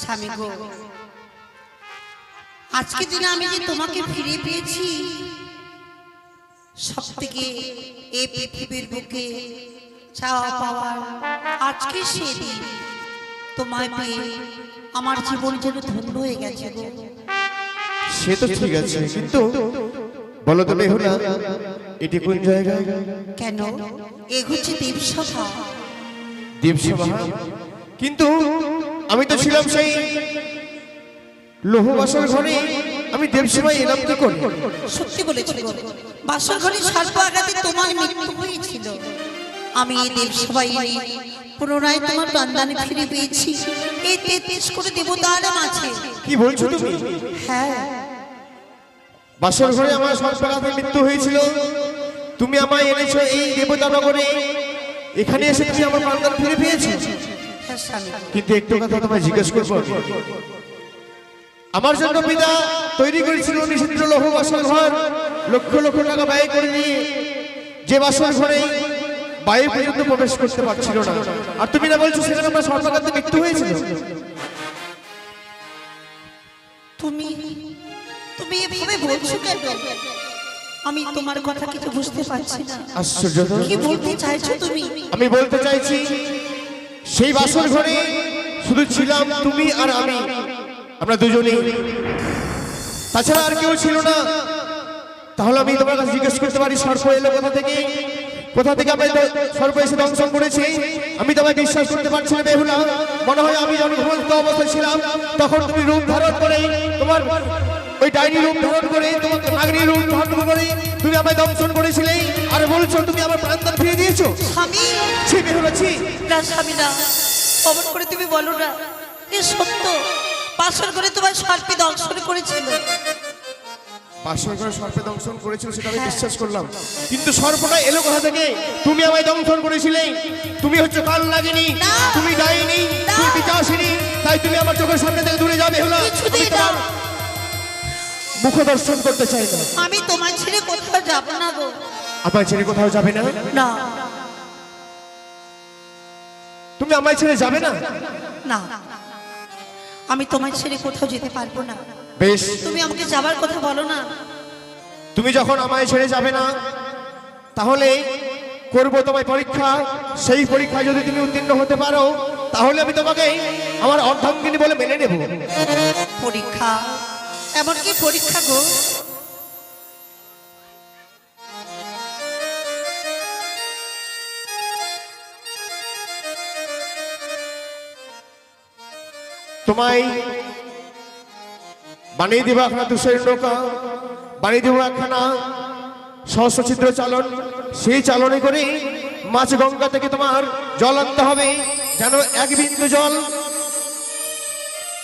স্বামী গো। আজকে দিনে আমি যে তোমাকে ফিরে পেয়েছি সব থেকে এই পৃথিবীর বুকে চাওয়া পাওয়ার আজকে সেদিন তোমায় পেয়ে আমার জীবন যেন ধন্য হয়ে গেছে গো। সে তো ঠিক আছে কিন্তু বলো তো বেহুলা এটি কোন জায়গা? কেন? এ হচ্ছে দেবসভা। দেবসভা? কিন্তু আমি তো ছিলাম সেই লোহবাসর ঘরে। আমি দেবসভায় এলাম কি করে? সত্যি বলেছিল বাসর ঘরে সর্ব আঘাতে তোমার মৃত্যু হয়েছিল। আমি এই এনে পুনরায় তোমার প্রাণদানে ফিরে পেয়েছি। এই তেত্রিশ করে দেবতার মাঝে। কি বলছো তুমি? হ্যাঁ। বাসর ঘরে আমার সর্বরাতে মৃত্যু হয়েছিল। তুমি আমায় এনেছো এই দেবতা নগরে এখানে এসে তুমি আমার প্রাণদান ফিরে পেয়েছ। কিন্তু একটু কথা তোমায় জিজ্ঞেস করব? আমার জন্য পিতা তৈরি করেছিল নিষিদ্ধ লৌহ বাসর ঘর। লক্ষ লক্ষ টাকা ব্যয় করে নিয়ে যে বাসর ঘরে বায়ু পর্যন্ত প্রবেশ করতে পারছিল না। আর তুমি না বলছো সেখানে আমার সর্বাঘাতে মৃত্যু হয়েছিল? তুমি তুমি এভাবে বলছো কেন? আমি তোমার কথা কিছু বুঝতে পারছি না। আশ্চর্য। কি বলতে চাইছো তুমি? আমি বলতে চাইছি সেই বাসর ঘরে শুধু ছিলাম তুমি আর আমি, আমরা দুজনেই। তাছাড়া আর কেউ ছিল না। তাহলে আমি তোমার কাছে জিজ্ঞেস করতে পারি, সর্প এলো কোথা থেকে? কোথা থেকে আমি সর্প এসে দংশন করেছি? আমি তোমায় বিশ্বাস করতে পারছি না, বেহুলা। মনে হয় আমি যখন অবস্থায় ছিলাম, তখন তুমি রূপ ধারণ করে তোমার ওই ডাইনি রূপ ধারণ করে তোমাকে নাগরী রূপ ধারণ করে তুমি আমায় দংশন করেছিলে। আর বলছো তুমি আমার প্রাণদান ফিরে দিয়েছ? স্বামী। ছি বেহুলা না স্বামী না। খবর করে তুমি বলো না। এ সত্য। পাশর করে তোমার সর্পে দংশন করেছিল। পাঁচশো করে সর্পে দংশন করেছিল সেটা আমি বিশ্বাস করলাম। কিন্তু সর্পটা এলো কোথা থেকে। তুমি আমায় দংশন করেছিলে। তুমি হচ্ছে কাল লাগেনি। তুমি ডাইনি। তুমি পিতাসিনী তাই তুমি আমার চোখের সামনে থেকে দূরে যাবে হলো কিছুতেই না। মুখ দর্শন করতে চাই না। আমি তোমার ছেড়ে কোথাও যাব না গো। আমায় ছেড়ে কোথাও যাবে না? না। তুমি আমায় ছেড়ে যাবে না? না। আমি তোমার ছেড়ে কোথাও যেতে পারব না। বেশ। তুমি আমাকে যাবার কথা বলো না। তুমি যখন আমায় ছেড়ে যাবে না তাহলে করব তোমায় পরীক্ষা। সেই পরীক্ষায় যদি তুমি উত্তীর্ণ হতে পারো তাহলে আমি তোমাকে আমার অর্ধাঙ্গিনী বলে মেনে নেব। পরীক্ষা এমন কি পরীক্ষা গো। তোমায় বানিয়ে দিব একখানা তুষের নৌকা, বানিয়ে দিব একখানা সহস্রছিদ্র চালন। সেই চালনে করে মাছ গঙ্গা থেকে তোমার জল আনতে হবে। যেন এক বিন্দু জল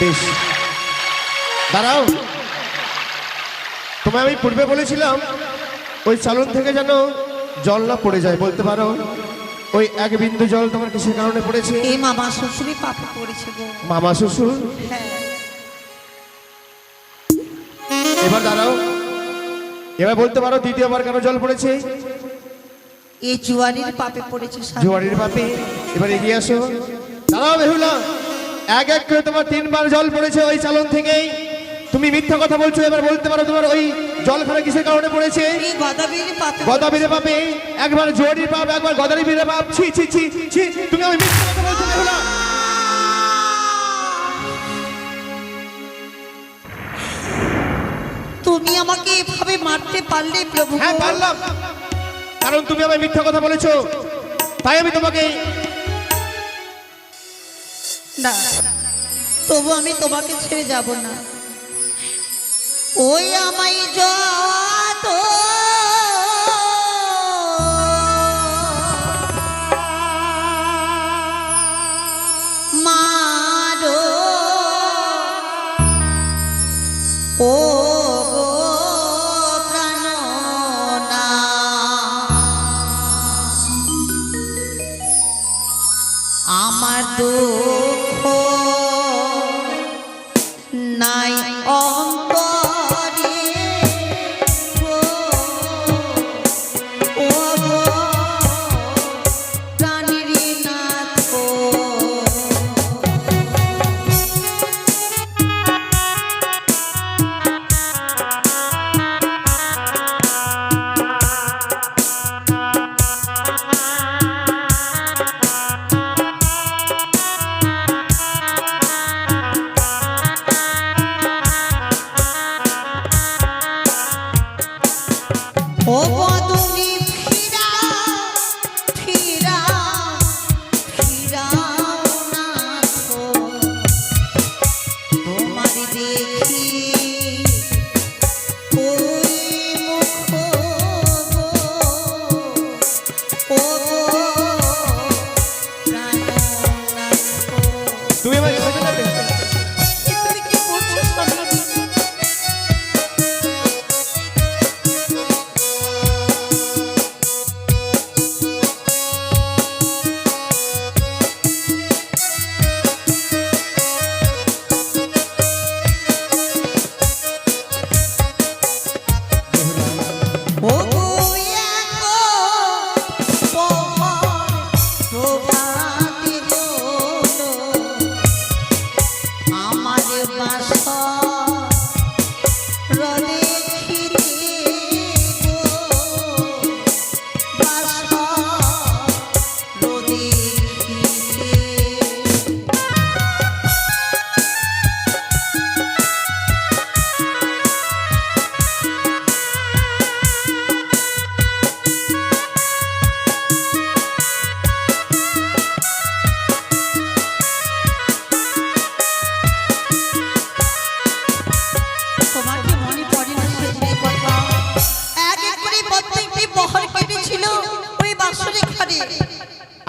বেশ। দাঁড়াও। তোমায় আমি পূর্বে বলেছিলাম ওই চালন থেকে যেন জল না পড়ে যায় বলতে পারো? ওই এক বিন্দু জল তোমার কিসের কারণে পড়েছে? এই মামা শ্বশুরই পাপ করেছে মামা শ্বশুর? হ্যাঁ। এবার দাঁড়াও। এবার বলতে পারো দ্বিতীয়বার কেন জল পড়েছে? এই জুয়ারির পাপে পড়েছে জোয়ারির পাপে। এবার এগিয়ে আসো। দাঁড়াও বেহুলা এক এক করে তোমার তিনবার জল পড়েছে ওই চালন থেকেই। তুমি মিথ্যা কথা বলছো এবার বলতে পারো তোমার ওই জলখানা কিসের কারণে পড়েছে? গদা বেঁধে পাবে একবার জোয়ারির পাপ একবার গদারি বেঁধে পাপ। ছি ছি ছি ছি তুমি আমি মিথ্যা কথা বলছো বেহুলা তুমি আমাকে এভাবে মারতে পারলে প্রভু? হ্যাঁ পারলাম। কারণ তুমি আমায় মিথ্যা কথা বলেছ। তাই আমি তোমাকে না। তবু আমি তোমাকে ছেড়ে যাব না। ওই আমায় যত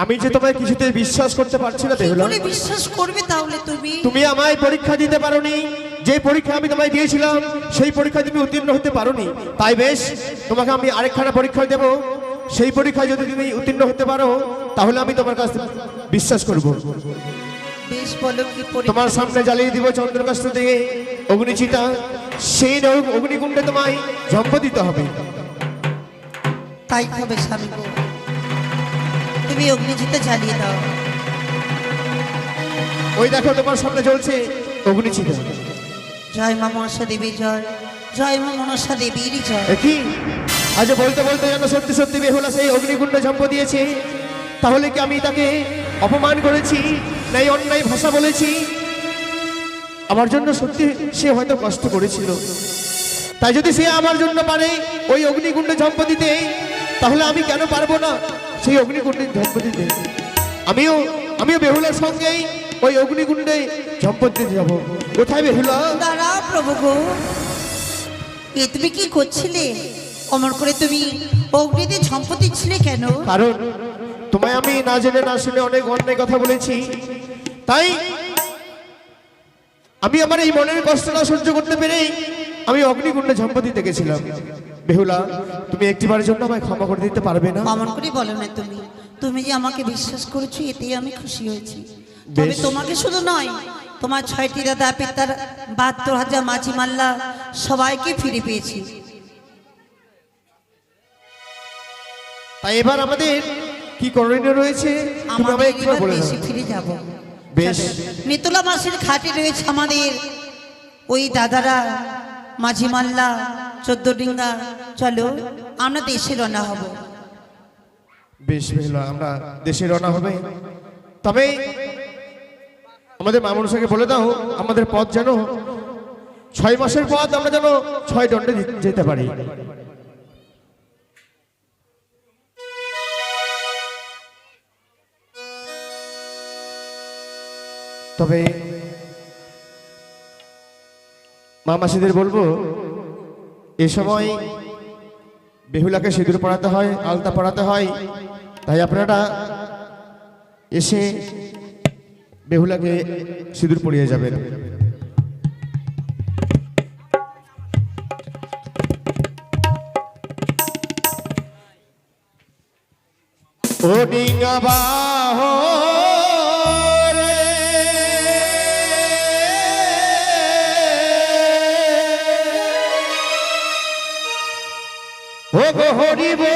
আমি যে তোমায় কিছুতে বিশ্বাস করতে পারছি না বেহুলা করে বিশ্বাস করবে তাহলে তুমি। তুমি আমায় পরীক্ষা দিতে পারোনি। যে পরীক্ষা আমি তোমায় দিয়েছিলাম সেই পরীক্ষা তুমি উত্তীর্ণ হতে পারোনি। তাই বেশ তোমাকে আমি আরেকখানা পরীক্ষা দেব। সেই পরীক্ষায় যদি তুমি উত্তীর্ণ হতে পারো তাহলে আমি তোমার কাছে বিশ্বাস করব। বেশ বলো কি তোমার সামনে জ্বালিয়ে দিব চন্দ্রকাষ্ট দিয়ে। অগ্নিচিতা সেই অগ্নিকুণ্ডে তোমায় জম্প দিতে হবে। তাই হবে স্বামী তুমি অগ্নিজিতে জ্বালিয়ে দাও। ওই দেখো তোমার সামনে জ্বলছে অগ্নিচিতা জয় মা মনসা দেবী জয়। জয় মা মনসা দেবীর জয়। এ কি? আজ বলতে বলতে যেন সত্যি সত্যি বেহুলা সেই অগ্নিকুণ্ডে ঝম্প দিয়েছে। তাহলে কি আমি তাকে অপমান করেছি? নাই অন্যায় ভাষা বলেছি? আমার জন্য সত্যি সে হয়তো কষ্ট করেছিল। তাই যদি সে আমার জন্য পারে ওই অগ্নিকুণ্ডে ঝম্প দিতে তাহলে আমি কেন পারব না? সেই অগ্নিকুণ্ডে ঝম্প দিতে আমিও আমিও বেহুলার সঙ্গেই ওই অগ্নিকুণ্ডে ঝম্প দিতে যাব কোথায় বেহুলা? দাঁড়া প্রভু গো। এ তুমি কি করছিলে? অমর করে তুমি অগ্নিতে ঝম্পতি ছিলে কেন? কারণ তোমায় আমি না জেনে না শুনে অনেক অন্যায় কথা বলেছি। তাই আমি আমার এই মনের কষ্টটা সহ্য করতে পেরে আমি অগ্নিকুণ্ডে ঝম্প দিতে গেছিলাম বেহুলা তুমি একটিবারের জন্য আমায় ক্ষমা করে দিতে পারবে না? অমন করে বলো না তুমি। তুমি যে আমাকে বিশ্বাস করেছ এতেই আমি খুশি হয়েছি। তবে তোমাকে শুধু নয় তোমার ছয়টি দাদা পিতার বাহাত্তর হাজার মাঝি মাল্লা সবাইকে ফিরে পেয়েছি। তাই এবার আমাদের কি করণীয় রয়েছে? আমাদের বেশি ফিরে যাব। বেশ। নিতলা মাসের ঘাটে রয়েছে আমাদের ওই দাদারা। মাঝি মাল্লা, চোদ্দ ডিঙ্গা, চলো, আমরা দেশে রওনা হব। বেশ বেহলা আমরা দেশে রওনা হবে। তবে আমাদের মামুনসাকে বলে দাও, আমাদের পথ যেন ছয় মাসের পথ আমরা যেন ছয় দণ্ডে যেতে পারি। তবে মামাসিদের বলব, এ সময় বেহুলাকে সিঁদুর পড়াতে হয়, আলতা পড়াতে হয়। তাই আপনারা এসে বেহুলাকে সিঁদুর পড়িয়ে যাবেন। ও গো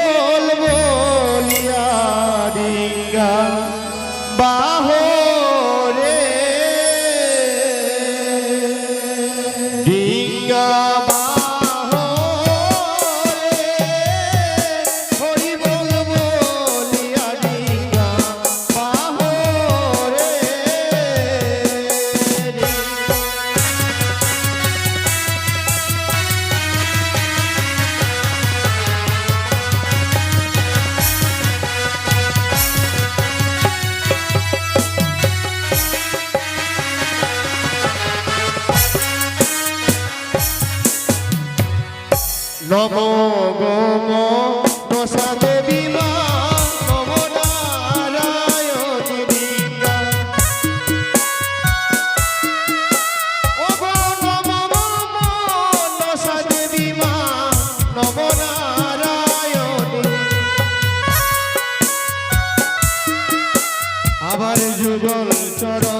যুগল চরণ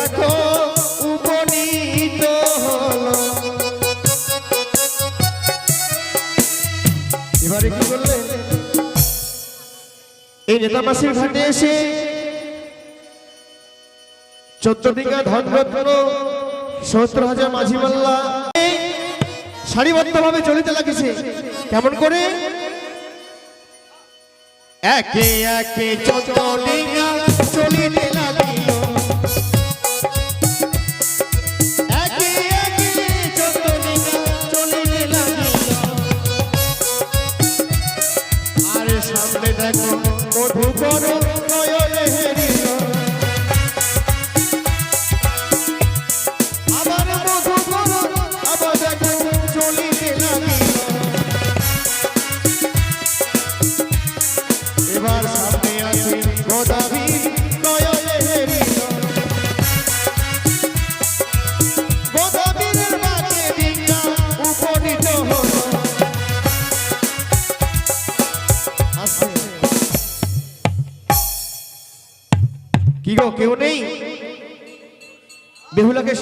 দেখো উপনীত হলো। এবারে কি করলেন এই নেতা ঘাটে এসে চোদ্দ বিঘা ধন সত্তর হাজার মাঝি মাল্লা সারিবদ্ধ ভাবে চলিতে লাগিছে। কেমন করে? একে একে চোদ্দ ডিঙা চলিতে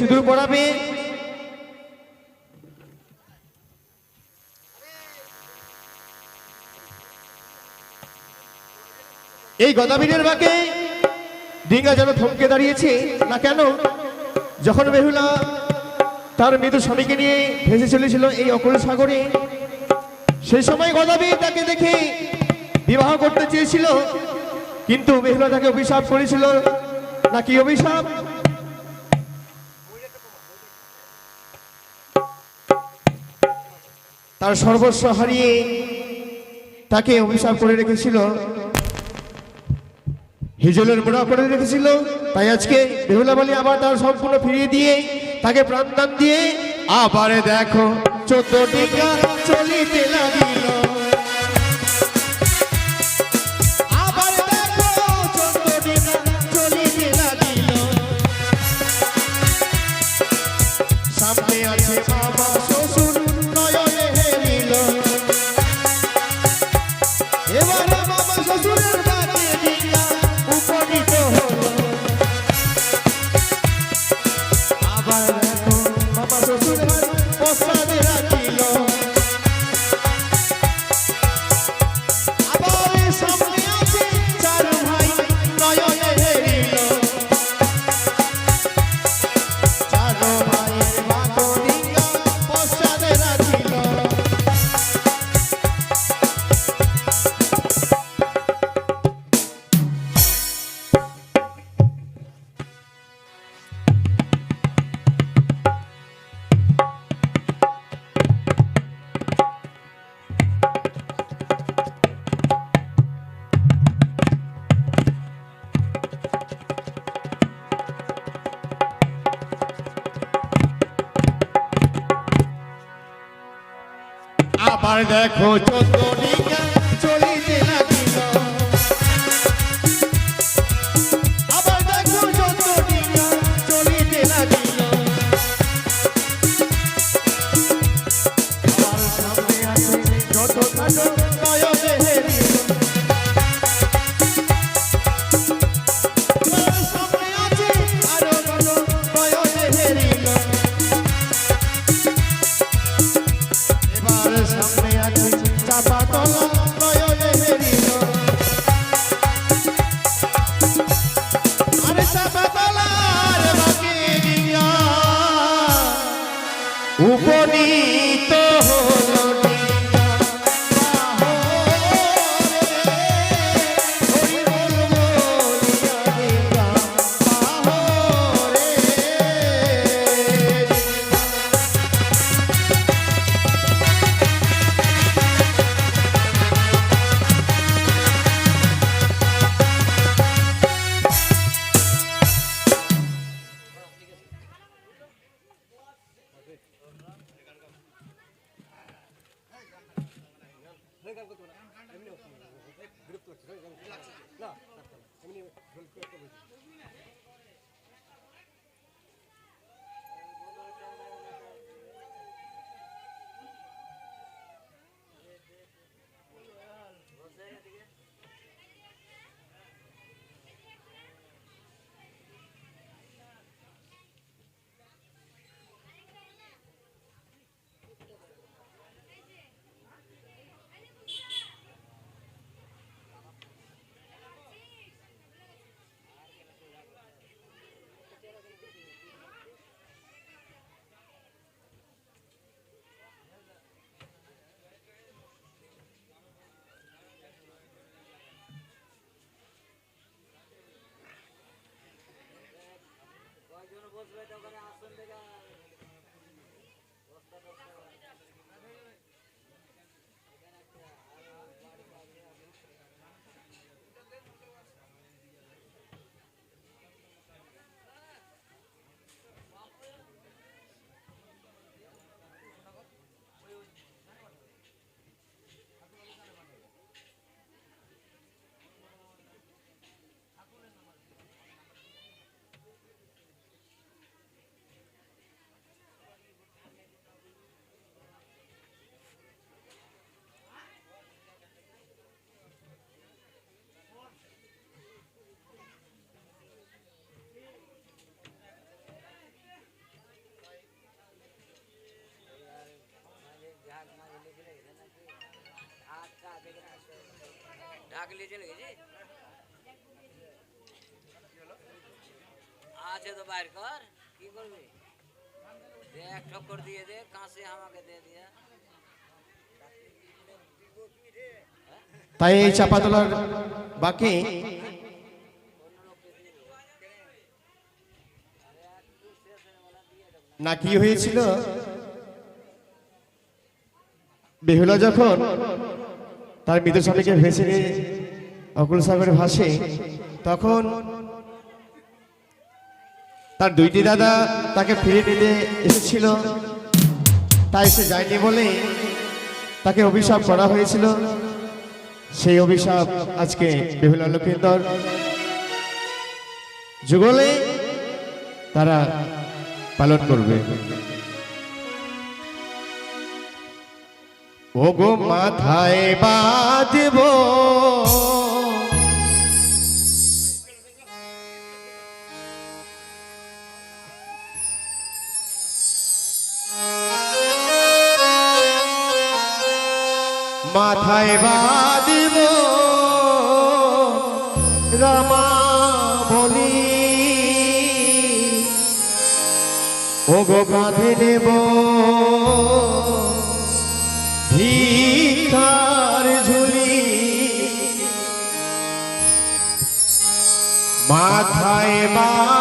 সিঁদুর পড়াবে। এই গদাবীরের বাকে ডিঙ্গা যেন থমকে দাঁড়িয়েছে, না কেন? যখন বেহুলা তার মৃত স্বামীকে নিয়ে ভেসে চলেছিল এই অকল সাগরে, সেই সময় গদাবী তাকে দেখে বিবাহ করতে চেয়েছিল, কিন্তু বেহুলা তাকে অভিশাপ করেছিল। নাকি অভিশাপ? তার সর্বস্ব হারিয়ে তাকে অভিশাপ করে রেখেছিল। হিজলের মোড়া করে রেখেছিল। তাই আজকে বেহুলা বলি আবার তার সম্পূর্ণ ফিরিয়ে দিয়ে তাকে প্রাণদান দিয়ে, আবার দেখো, চোদ্দ টিকা চলিতে লাগিল। আবার দেখো চোদ্দ চলিতে আছে তো বাইর কর। কি করবি? দে এক ঠক্কর দিয়ে দে কাঁসে আমাকে দে দিয়া। তাই এই চাপাতলার বাকি? না, কি হয়েছিল? বেহুলা যখন তার মৃত স্বামীকে ভেসে অকুল সাগরে ভাসে, তখন তার দুইটি দাদা তাকে ফিরে নিতে এসেছিল। তাই সে যায়নি বলে তাকে অভিশাপ করা হয়েছিল। সেই অভিশাপ আজকে বিভিন্ন লক্ষিন্দর যুগলে তারা পালন করবে। ও গো মাথায় বাঁধব মাথায় বাঁধব। রামা ও গো নেব। ভিখার ঝুলি। মাথায় মা